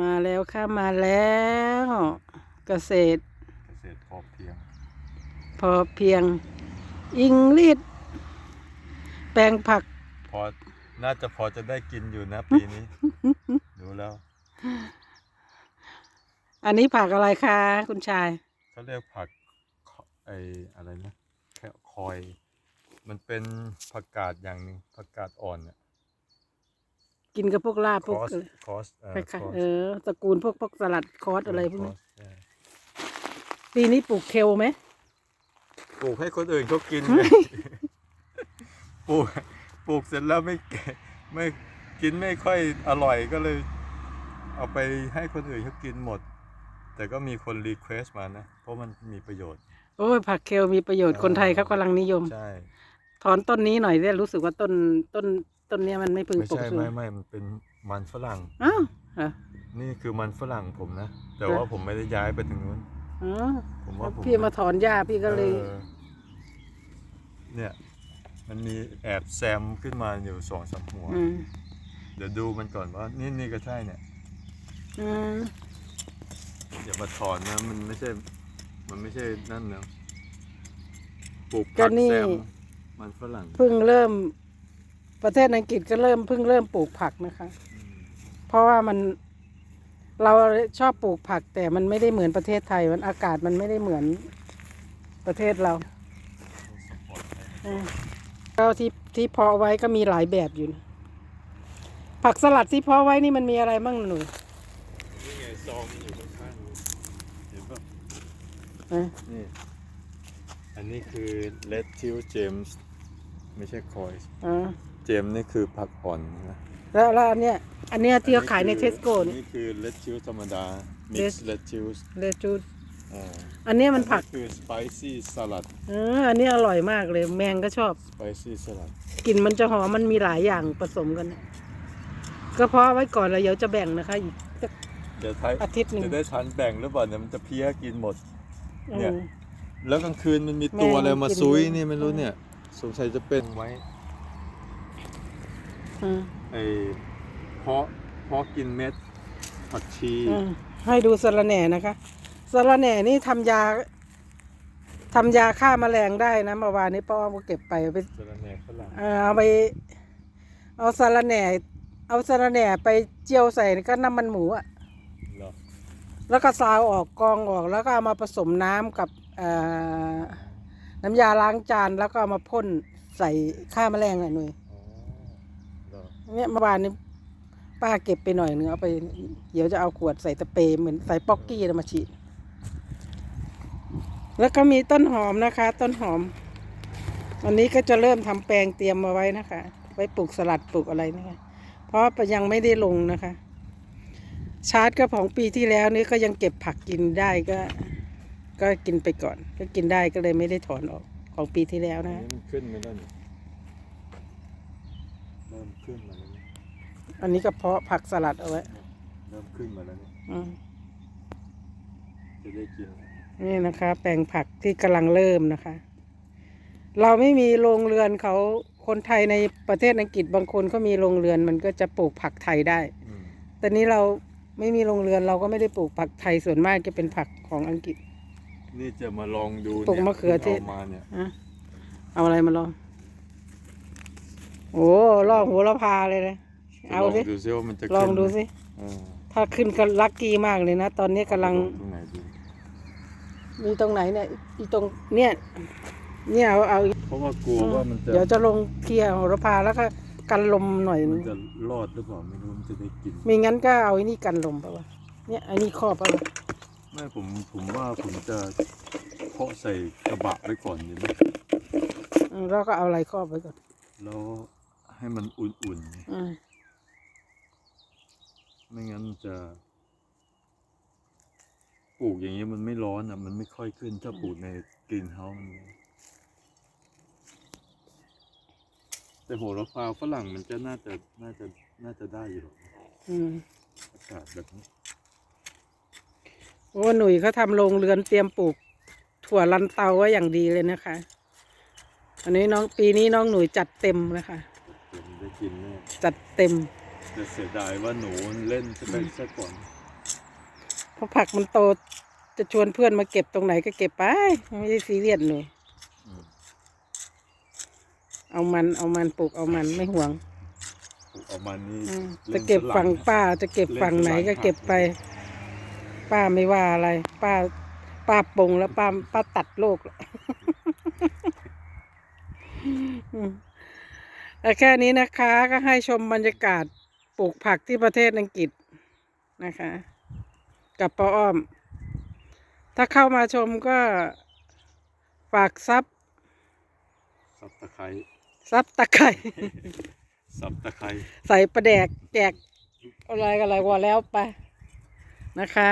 มาแล้วค่ะมาแล้ว เกษตร เกษตรพอเพียง พอเพียง อิงลิดแปลงผัก พอ น่าจะพอจะได้กินอยู่นะปีนี้ ดูแล้ว อันนี้ผักอะไรคะคุณชายเขาเรียกผักคไออะไรนะแค่คอย มันเป็นผักกาดอย่างหนึ่งผักกาดอ่อนเนี่ย กินกับพวกลาบคพวกอสอะไร คอสเอ่อคล้ายคอๆสเออตระกูลพวกพวกสลัดคอสอะไรพวกนี้คสใช่ปีนี้ปลูกเคลไหมปลูกให้คนอื่นเขากินไงปลูกปลูกเสร็จแล้วไม่เก็บไม่กินไม่ค่อยอร่อยก็เลย เอาไปให้คนอื่นเขากินหมด แต่ก็มีคนรีเควสต์มานะ เพราะมันมีประโยชน์ โอ้ยผักเคลมีประโยชน์คนไทยเขากำลังนิยม ใช่ ถอนต้นนี้หน่อยเนี่ยรู้สึกว่าต้นต้น ต้นเนี้ยมันไม่พึงไม่ปลูกใช่สูงไม่ไม่มันเป็นมันฝรั่ง อ้าวเหรอนี่คือมันฝรั่งผมนะ แต่เหรอว่าผมไม่ได้ย้ายไปถึงนู้น อ๋อผมว่าผมพี่มาถอนหญ้าพี่ก็เลยออเนี่ย มันมีแอบแซมขึ้นมาอยู่สองสามหัวอืมเดี๋ยวดูมันก่อนว่านี่นี่ก็ใช่เนี่ยอืมอย่ามาถอนนะมันไม่ใช่ มันไม่ใช่นั่นนะปลูกก็ผักนี่แซมมันฝรั่ง เพิ่งเริ่ม ประเทศอังกฤษก็เริ่มเพิ่งเริ่มปลูกผักนะคะอืมเพราะว่ามันเราชอบปลูกผักแต่มันไม่ได้เหมือนประเทศไทย มันอากาศมันไม่ได้เหมือนประเทศเราต้องสปอร์ตให้เออก็ที่ที่เพาะไว้ก็มีหลายแบบอยู่นะผักสลัดที่เพาะไว้นี่มันมีอะไรบ้างหนูนี่ไงซองมันอยู่ข้างๆนี่เห็นปะเออนี่ อันนี้คือ Red Till James ไม่ใช่คอยอ๋อ เจมนี่คือผักอ่อนนะแล้วแล้วอันเนี้ยอันเนี้ยที่เขาขายในเทสโก้เนี่ย นี่คือ Red Till ธรรมดา Mix Yes Red Till เลจูดอ่าอันเนี้ยมันผัก คือ Spicy Salad เอออันนี้อร่อยมากเลย แมงก็ชอบ Spicy Salad กลิ่นมันจะหอมมันมีหลายอย่างผสมกันนะก็เพาะไว้ก่อนแล้วเดี๋ยวจะแบ่งนะคะอีกสัก เดี๋ยวท้ายอาทิตย์หนึ่ง จะได้ทันแบ่งหรือเปล่าเนี่ยมันจะเพี้ยกินหมด เนี่ย อืม แล้วกลางคืนมันมีตัวแม่งอะไรมากินซุยเลยนี่ไม่รู้เนี่ย สงสัยจะเป็นไว้ อืมไอ้เพาะเพาะกินเม็ดผักชีอืมให้ดูสะระแหน่นะคะสะระแหน่นี่ทำยาทำยาฆ่าแมลงได้นะเมื่อวานนี้ป้าอ้อมก็เก็บไปไป สะระแหน่ฝรั่งเอ่อเอาไปเอาสะระแหน่ เอาสะระแหน่ไปเจียวใส่ก็น้ำมันหมูอะเหรอแล้วก็ซาวออกกรองออกแล้วก็เอามาผสมน้ำกับเอ่อน้ำยาล้างจานแล้วก็เอามาพ่นใส่ฆ่าแมลงหน่อยหน่อยอ๋อเหรอ เนี่ยเมื่อวานนี้ป้าเก็บไปหน่อยนึงเอาไป เดี๋ยวจะเอาขวดใส่ตะเปเหมือนใส่ป๊อกกี้นะมาฉีด แล้วก็มีต้นหอมนะคะ ต้นหอม วันนี้ก็จะเริ่มทำแปลงเตรียมมาไว้นะคะ ไว้ปลูกสลัดปลูกอะไรนะคะ เพราะยังไม่ได้ลงนะคะ ชาร์จก็ของปีที่แล้วนี่ก็ยังเก็บผักกินได้ก็ ก็กินไปก่อน ก็กินได้ก็เลยไม่ได้ถอนออกของปีที่แล้วนะ มันขึ้นไหมล่ะ เนี่ยเริ่มขึ้นมาแล้วเนี่ยอันนี้ก็เพาะผักสลัดเอาไว้เริ่มขึ้นมาแล้วเนี่ยอืมจะได้กินนี่นะคะ แปลงผักที่กำลังเริ่มนะคะ เราไม่มีโรงเรือนเขาคนไทยในประเทศอังกฤษบางคนก็มีโรงเรือนมันก็จะปลูกผักไทยได้ อืมแต่นี้เราไม่มีโรงเรือนเราก็ไม่ได้ปลูกผักไทยส่วนมากจะเป็นผักของอังกฤษ นี่จะมาลองดูปลูกนี่ยมะเขือเทศามาเนี่ย อะเอาอะไรมาลอง โอ้ลองหัวละพาเลยนะเอาลองสิดูซิว่ามันจะลองขึ้นไหมดูสิเออถ้าขึ้นก็ลัคกี้มากเลยนะ ตอนนี้กำลังตรงไหนดีมีตรงไหนเนี่ยอีตรงเนี่ย เนี่ยเอาเอาอีกเพราะว่ากลัวว่ามันจะเดี๋ยวจะลงเคลียร์โหระพาแล้วก็กันลมหน่อยนึมันงจะรอดหรือเปล่าไม่รู้มันจะได้กินไม่งั้นก็เอาไอ้นี่กันลมไปวะเนี่ยไอ้นี่ครอบไปวะไม่ผมผมว่าผมจะเพาะใส่กระบะไว้ก่อนดีไหมอืมแล้วก็เอาอะไรครอบไว้ก่อนแล้ว ให้มันอุ่นๆไงอืมไม่งั้นมันจะปลูกอย่างนี้มันไม่ร้อนอะ มันไม่ค่อยขึ้นถ้าปลูกในกรีนเฮาส์มันแต่โหระพาฝรั่งมันจะน่าจะน่าจะน่าจะได้อยู่หรอกอืมอากาศแบบนี้โอ้หนุ่ยเขาทำโรงเรือนเตรียมปลูก ถั่วลันเตาไว้อย่างดีเลยนะคะ อันนี้น้องปีนี้น้องหนุ่ยจัดเต็มนะคะเดี๋ยวมันได้ กินแน่จัดเต็มแต่เสียดายว่าหนูมันเล่นจะไปซะก่อนเพราะผักมันโตจะชวนเพื่อนมาเก็บตรงไหนก็เก็บไป ไม่ได้ซีเรียสเลยอืมเอามันเอามันปลูกเอามันไม่ห่วงปลูกเอามันนี่อืมล่จะนเก็บฝฝั่งป้าจะเก็บเล่นฝั่งไหนฝรั่งก็เก็บไป ป้าไม่ว่าอะไร ป้า ป้าปลงแล้วป้าป้าตัดโลกแล้วอืม แต่แค่นี้นะคะก็ให้ชมบรรยากาศปลูกผักที่ประเทศอังกฤษนะคะ กับป้าอ้อม ถ้าเข้ามาชมก็ฝากซับสับตะไคร้ซับตะไคร่สับตะไคร้ใส่ประแดกแจกอะไรกันอะไรวะแล้วไปนะคะ